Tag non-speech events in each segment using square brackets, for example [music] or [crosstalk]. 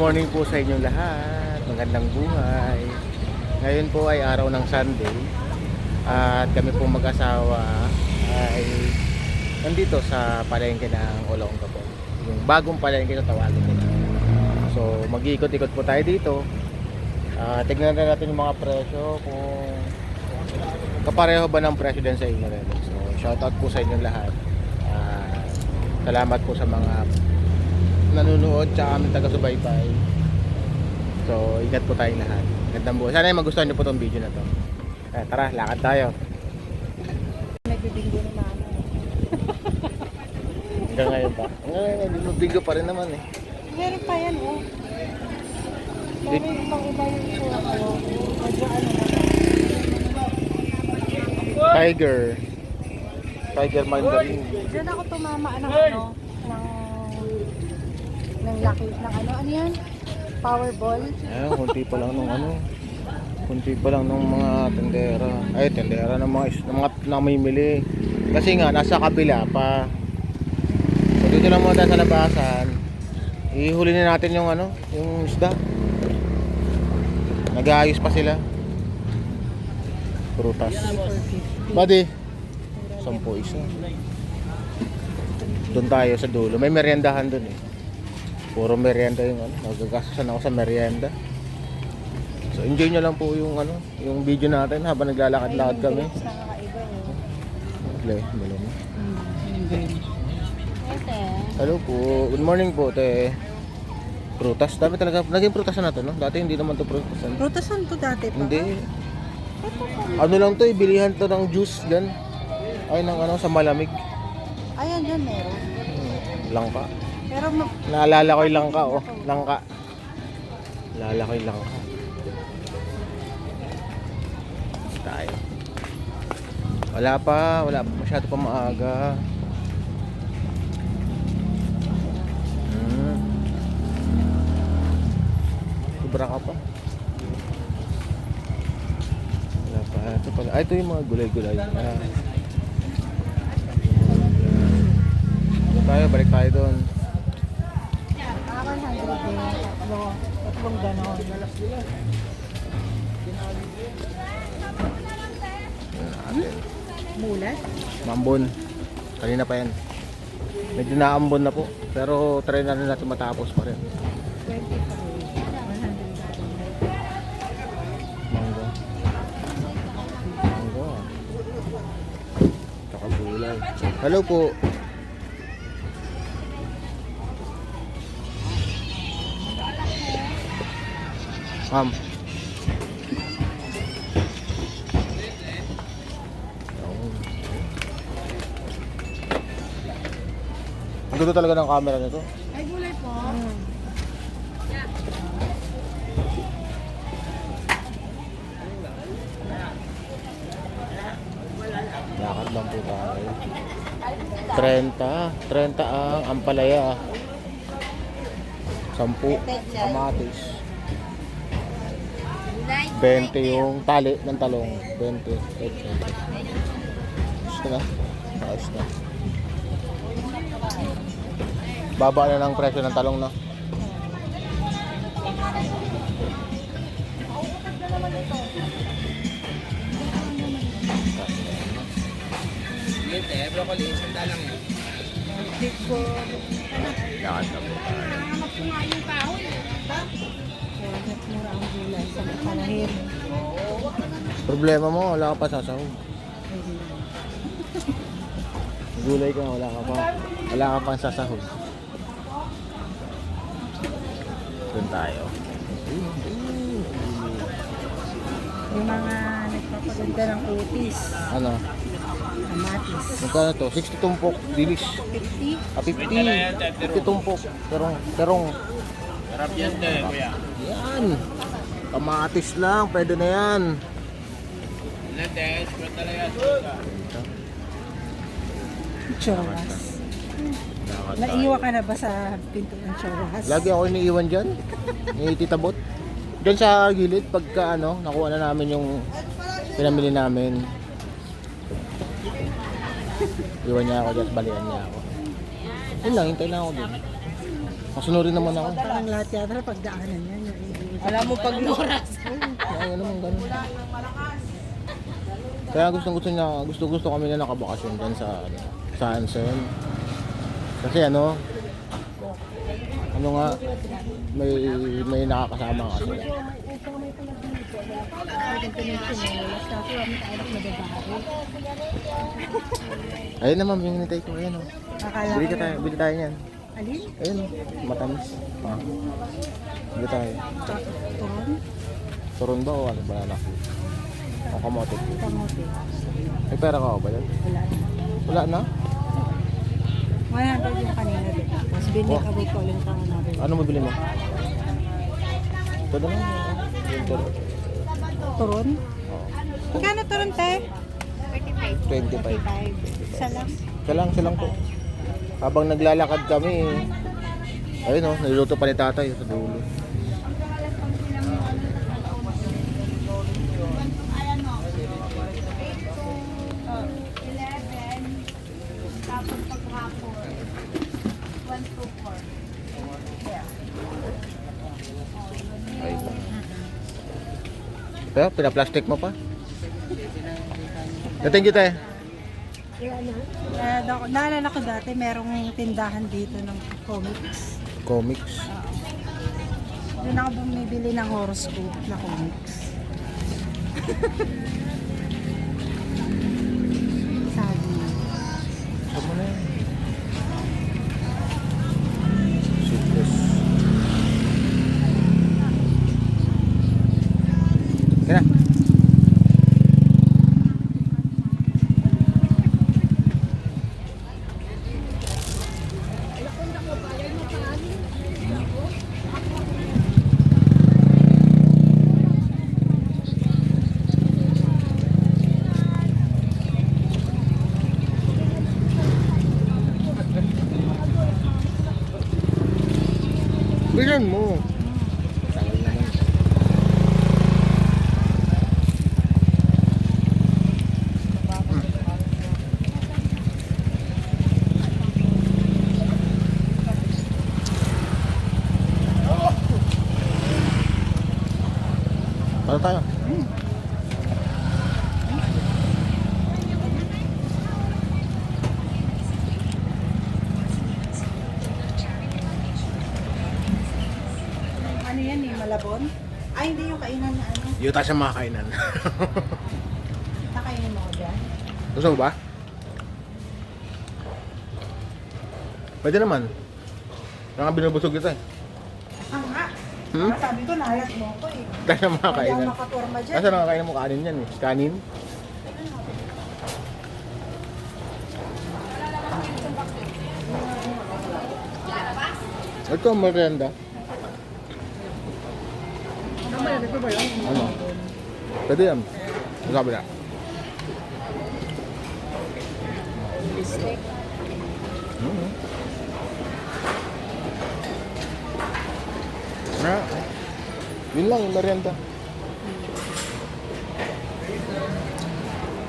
morning, po sa inyong lahat. Magandang buhay. Ngayon po ay araw ng Sunday. At kami po mag-asawa ay nandito sa palengke ng Olonga po. Yung bagong palengke na tawagin nila. So mag-iikot-ikot po tayo dito. Ah, tignan na natin yung mga presyo kung kapareho ba ng presyo din sa inyo. So shoutout po sa inyong lahat. Ah, salamat po sa mga nanonood tsaka aming taga-subaybay. So, ingat po tayong lahat. Gandang buhay. Sana ay magustuhan niyo po tong video na to. Eh, tara, lakad tayo. Nagbibinggo ni mama. [laughs] Hanggang ngayon pa. Hanggang ngayon, bigo pa rin naman eh. Meron pa yan, oh. Yung pang iba yung itsura ko. Medyo ano na. Tiger. Tiger Mandarin. Diyan ako tumama ng ano, ng ng laki, ng ano, ano yan? Powerball. Ayun, kunti pa lang nung ano. Kunti pa lang nung mga tendera. Ay, tendera ng mga, ng mga namimili. Kasi nga, nasa kabila pa. So, dito lang muna sa labasan. Ihuli na natin yung ano, yung isda. Nag-aayos pa sila. Prutas. Buddy. Sampo isa. Doon tayo sa dulo. May meriendahan doon eh. Puro merienda yung ano. Nagagastosan ako sa merienda. So enjoy nyo lang po yung ano, yung video natin habang naglalakad-lakad kami. Eh. Le, melon. Ete. Hello po. Good morning po, te. Prutas. Dami talaga. Naging prutas na to, no? Dati hindi naman to prutasan. Prutasan to dati pa. Hindi. Pa. Ano lang to, eh, bilihan to ng juice dyan. Ay, ng ano, sa malamig. Ayan, dyan meron. Hmm, langka. Pero ma- Naalala ko yung langka, oh. Langka. Naalala ko yung langka. Tayo. Wala pa, wala pa masyado pa maaga. Hmm. Sobra ka pa. Wala pa. Ito pala. Ah, ito yung mga gulay-gulay. Ah. Tayo, balik tayo doon. ah, 100 din. Tatlo. Tatlong ganon. natin. Mulat? Mambon. Kanina pa yan. Medyo naambon na po. Pero try na rin natin matapos pa rin. 25. 100 Mangga. Mangga. Tsaka gulay. Hello po. Ma'am. Ang ganda talaga ng camera nito. Ay, gulay po. Lakad lang po tayo. 30. 30 ang ampalaya. 10 kamatis. 20 yung tali ng talong. 20. Ayos na. Ayos na. Baba na ng presyo ng talong na. Lakad lang po tayo. Kaya mura ang gulay sa. Problema mo, wala ka pa sasahog. Gulay ka, wala ka pa. Wala ka pang sasahog. Doon tayo. Yung mga nagpapaganda ng kutis. Ano? Kamatis. Magkano to? 60 tumpok, dilis. 50. Ah, 50. 50 tumpok. Terong, terong. Sarap yan kuya. Yan. Kamatis lang, pwede na yan. Lates, pero talaga. Choras. Naiwa ka na ba sa pinto ng choras? Lagi ako iniiwan dyan. Ni Tita Bot. Diyan sa gilid, pagka ano, nakuha na namin yung pinamili namin. Iwan niya ako dyan, balian niya ako. Yun lang, hintay lang ako dun. Masunurin naman ako. Parang lahat yata na pagdaanan yan. Alam mo pag oras. Ay, naman ganun. Kaya gusto gusto niya, gusto gusto kami na nakabakasyon dyan sa sa Anson. Kasi ano, ano nga, may may nakakasama ka sila. Ayun naman, yung hinintay ko. Ayan o. Akala Bili ka tayo, bili tayo niyan. Alin? Ayun o, matamis. Ah. Bili tayo. Turon? Turon ba o ano, banana? O kamote? Kamote. May pera ka ba yan? Wala na. Wala na? 100 yung kanina din. Tapos binili Oh. ka ko ulit ang another. Ano mo bili mo? Ito na lang. Turon. Turon? Oo. Magkano turon, te? 25. 25. Isa lang. Silang silang po. Habang naglalakad kami, ayun o, niluluto pa ni tatay sa dulo. Pero, pinaplastic mo pa? Thank you, tayo. Da- naalala ko dati, merong tindahan dito ng comics. Comics. Doon ako bumibili ng horoscope na comics. [laughs] Sabi. Saan mo na yan? Sweetness. Kaya. Bilan mo. Tagal naman. Para tayo. Ano yan eh, malabon? Ay, hindi yung kainan na ano. Yuta sa mga kainan. [laughs] Nakainin mo ko dyan. Gusto mo ba? Pwede naman. Kaya nga binubusog kita eh. Ah nga. Hmm? Sabi ko, nahalat mo ko Dahil sa mga kainan. Kasi nakakain mo kanin yan eh. Kanin. Ito ang merienda. Ano? Pwede yan. Sabi na. Mm. Na. Yun lang yung merienda.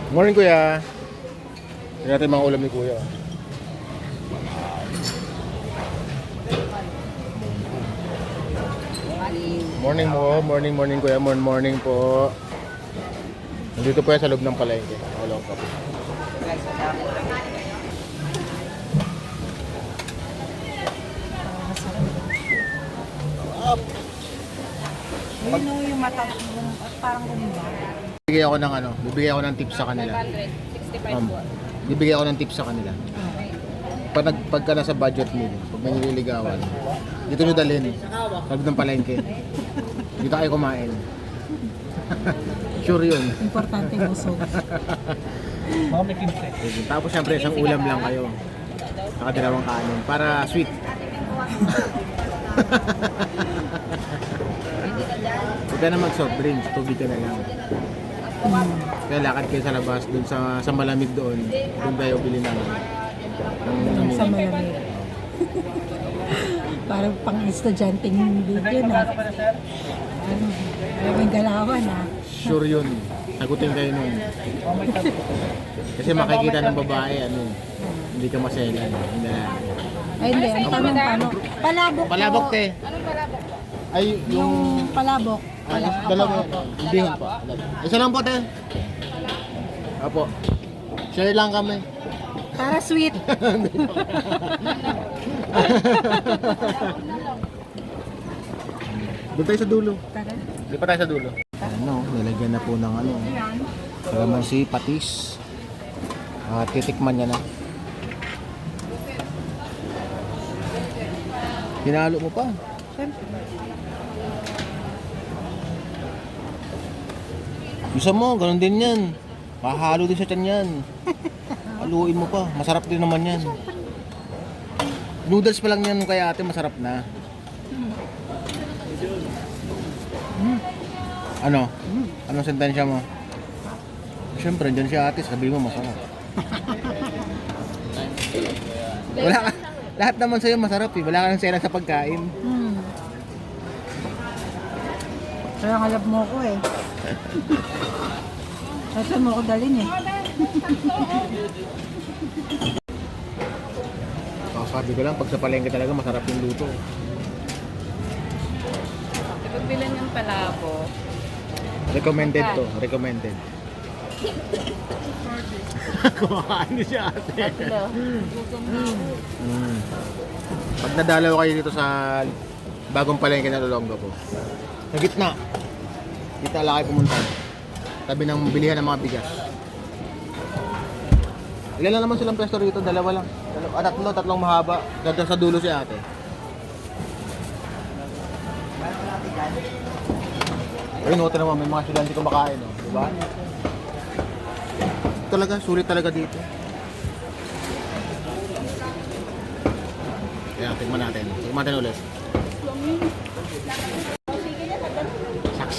Morning kuya. Tingnan natin mga ulam ni kuya. Morning mo, morning morning kuya, morning morning po. Nandito po yan sa loob ng palengke. Ko po. Yun o, yung mata, yung, parang gumba. Bibigay ako ng ano, bibigay ako ng tips sa kanila. 565 Um, po. bibigay ako ng tips sa kanila. Pag nag, pagka nasa budget meal, pag may nililigawan, dito nyo dalhin. Sa loob ng palengke. Dito kayo kumain. [laughs] sure yun. Importante busog. Tapos syempre isang ulam lang kayo. Saka dalawang kanin. Para sweet. [laughs] Huwag ka na mag soft drinks, tubig ka na lang. Kaya lakad kayo sa labas, dun sa, sa malamig doon. Doon tayo bili ng, ng, ng sa malamig. [laughs] Parang pang estudyanteng yun ah. Ano, maraming galawan ah. Sure yun. Sagutin kayo nung... [laughs] Kasi makikita ng babae, ano, hindi ka masela. Hindi na. Ay, hindi. Ang tanong paano? Palabok. Palabok, te. Anong palabok? Ay, yung... Yung palabok. Ay, dalawa. Hindi po. Isa lang po, te. Apo. Share lang kami. Para sweet. [laughs] Doon tayo sa dulo. Tara. Hindi pa tayo sa dulo. Ano, nilagyan na po ng ano. Kalamansi, patis. Ah, titikman niya na. Hinalo mo pa. Siyempre. Bisa mo, ganun din yan. Mahalo din sa tiyan yan. Haluin mo pa. Masarap din naman yan. Noodles pa lang yan kay ate, masarap na. Hmm. Ano? Anong sentensya mo? Siyempre, dyan si ate, sabi mo masarap. [laughs] Wala ka, lahat naman sa'yo masarap eh. Wala ka nang sera sa pagkain. Hmm. Kaya kalab mo ko eh. Ito mo ko dalhin eh. Oh, sabi ko lang, pag sa palengke talaga masarap yung luto. Kapag bilan yung palabok, Recommended to, recommended. [laughs] Kumakain ni si ate. tatlo. Mm. Pag nadalaw kayo dito sa bagong palengke na Lolonga po. Sa gitna. Dito ala kayo pumunta. Tabi ng bilihan ng mga bigas. Ilan lang naman silang pwesto rito? Dalawa lang. Dalawa, ah, tatlo, tatlong mahaba. Dito sa dulo si ate. Ayun, no, naman, may mga estudyante kumakain, no? Diba? Talaga, sulit talaga dito. Kaya, tingnan natin. Tingnan natin ulit.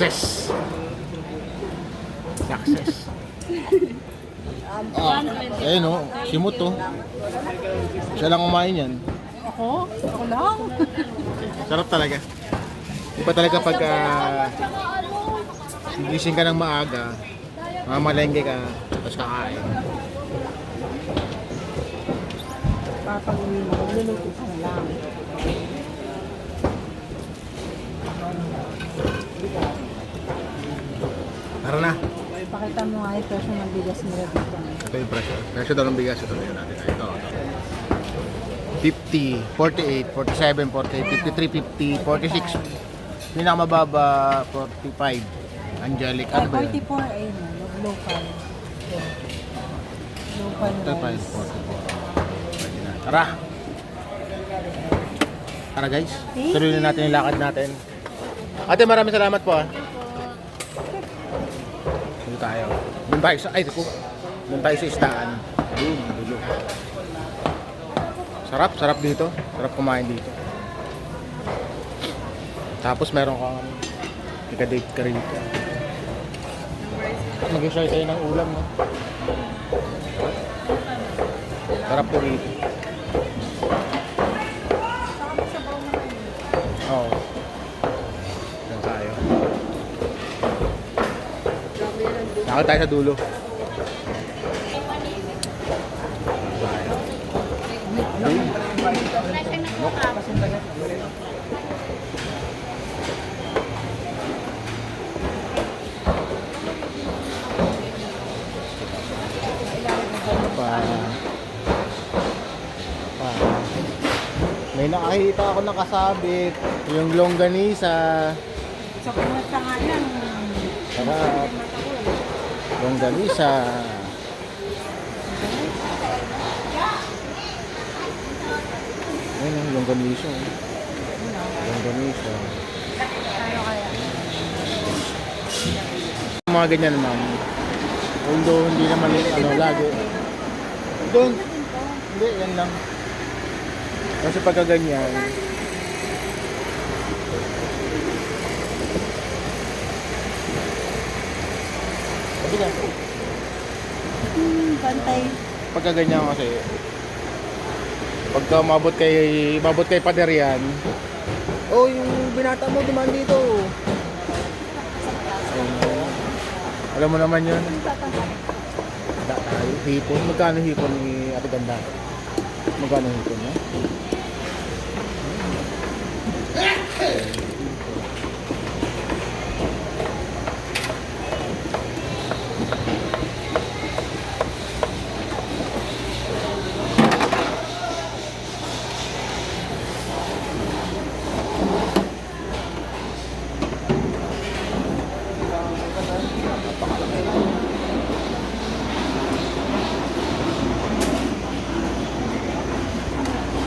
Success! Success! Ah, eh no, simot to. Siya lang kumain yan. Ako? Ako lang? [laughs] Sarap talaga. Di ba talaga pag uh, gising ka ng maaga, mamalengke ka, tapos kakain. Papag-uwi mo, magluluto ka na lang. Tara na. Pakita mo nga yung presyo ng bigas nila dito. Ito yung presyo. Presyo daw ng bigas. Ito tingnan natin. Ito. ito. 50, 48, 47, 48, 53, 50, 46. Pinakamababa, 45. Angelic, ano ba yun? 44 ay no, local. Local 45, rice. 44. Tara! Tara guys, tuloy na natin yung lakad natin. Ate, maraming salamat po ah. Tayo. Doon tayo sa, ay, ko. Doon tayo sa istaan. Doon, dulo. Sarap, sarap dito. Sarap kumain dito. Tapos meron kang ika-date ka rito. Mag-share tayo ng ulam, no? Sarap po rito. Oo. Diyan tayo. Lakad tayo sa dulo. Pa. Pa. May nakakita ako nakasabit. Yung longganisa. Sa kumata nga yan. Sarap. Longganisa. Ayun ang longganisa. oh. Longganisa. Mga ganyan ma'am. Although hindi naman ano lagi. Doon. Hindi, yan lang. Kasi pagka ganyan, Ka, Hmm, pantay. pagka ganyan kasi, pagka mabot kay, mabot kay pader yan, oh, yung binata mo dumaan dito. Ayun. Alam mo naman yun. Da tayo. Hipon. Magkano hipon ni Ate Ganda? Magkano hipon niya?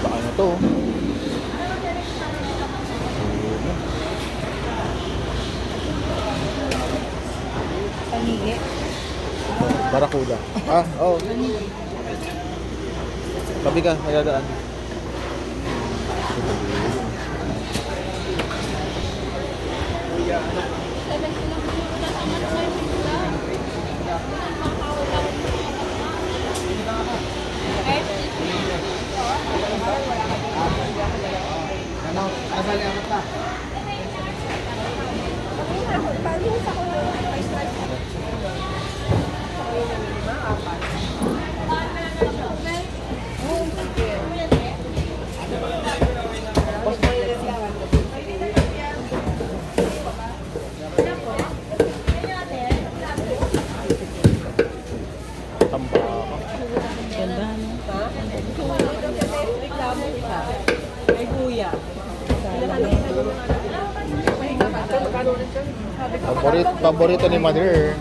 Baka na to. Panili. Barakuda. Ah, oo. Oh. Tabi ka, may dadaan. Tambaka. Paborito, ni Mother.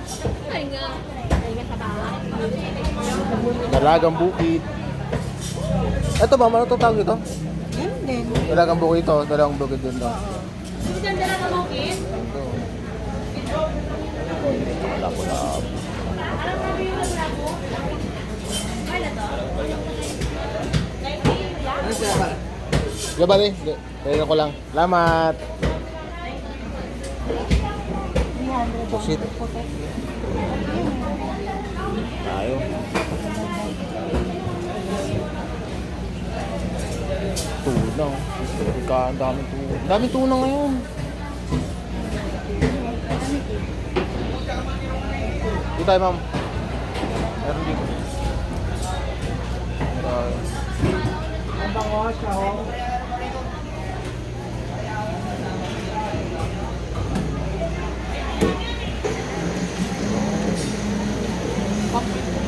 Dalagang bukid. Ito ba, ano to tawag ito? Yan din. Dalagang bukid ito, dalagang bukid din to. Labo-labo. Diba bali? Kaya ko lang. Salamat. Pusit. ang. Tayo. Tuna. oh. Ka, ang daming tuna. Ang daming tuna ngayon. Dito tayo, ma'am. Meron dito. Tayo.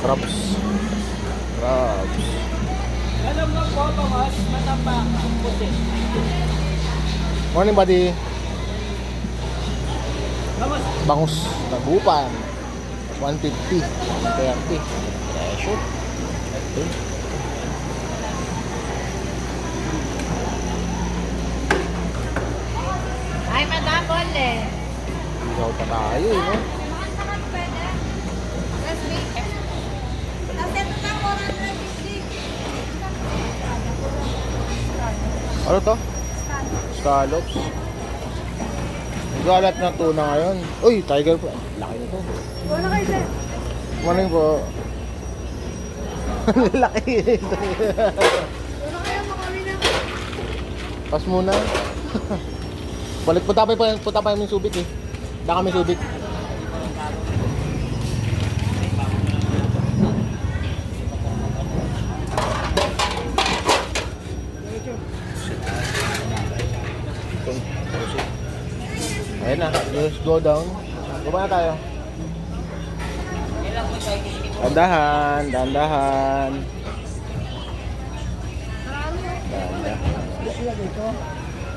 Crabs. Crabs. Alam mo po, Tomas, matamba ang puti. Morning, buddy. Tomas, Bangus. Tagupan. 150. 130. Presyo. Ito. Ay, madam, bole. Isaw pa tayo, eh, no? Ano to? Scallops. Galat na tuna ngayon. Uy, tiger po. Laki nito. Wala kayo, sir. Morning po. [laughs] Laki nito. Wala kayo, makami na. Pas muna. [laughs] Balik punta pa yung punta pa yung subik eh. Baka may subik. Just go down. Baba na tayo. Dandahan, dandahan. Dandahan.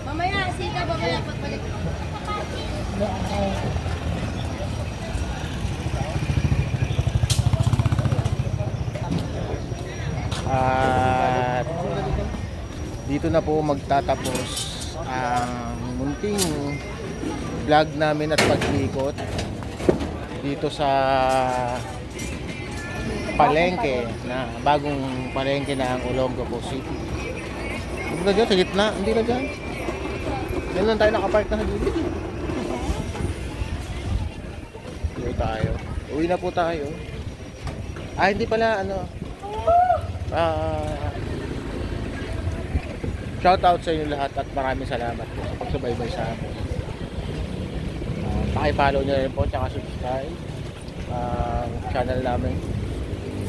Mamaya, sita, mamaya, pagbalik. At dito na po magtatapos ang munting vlog namin at pag-ikot dito sa palengke na bagong palengke na ang Olongapo City. Hindi na dyan, sa gitna. Hindi na dyan. Yan lang tayo nakapark na sa gilid. Uwi tayo. Uwi na po tayo. Ah, hindi pala, ano, Ah shout out sa inyo lahat at maraming salamat po sa pagsubaybay sa amin. Uh, paki-follow nyo rin po tsaka subscribe. ang channel namin.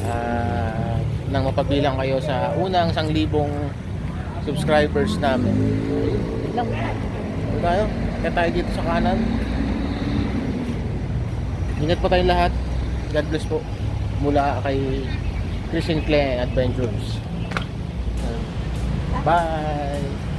Ah, nang mapagbilang kayo sa unang sanglibong subscribers namin. Lang. Tayo? Tayo dito sa kanan. Ingat po tayong lahat. God bless po. Mula kay Christian Clay Adventures. Bye!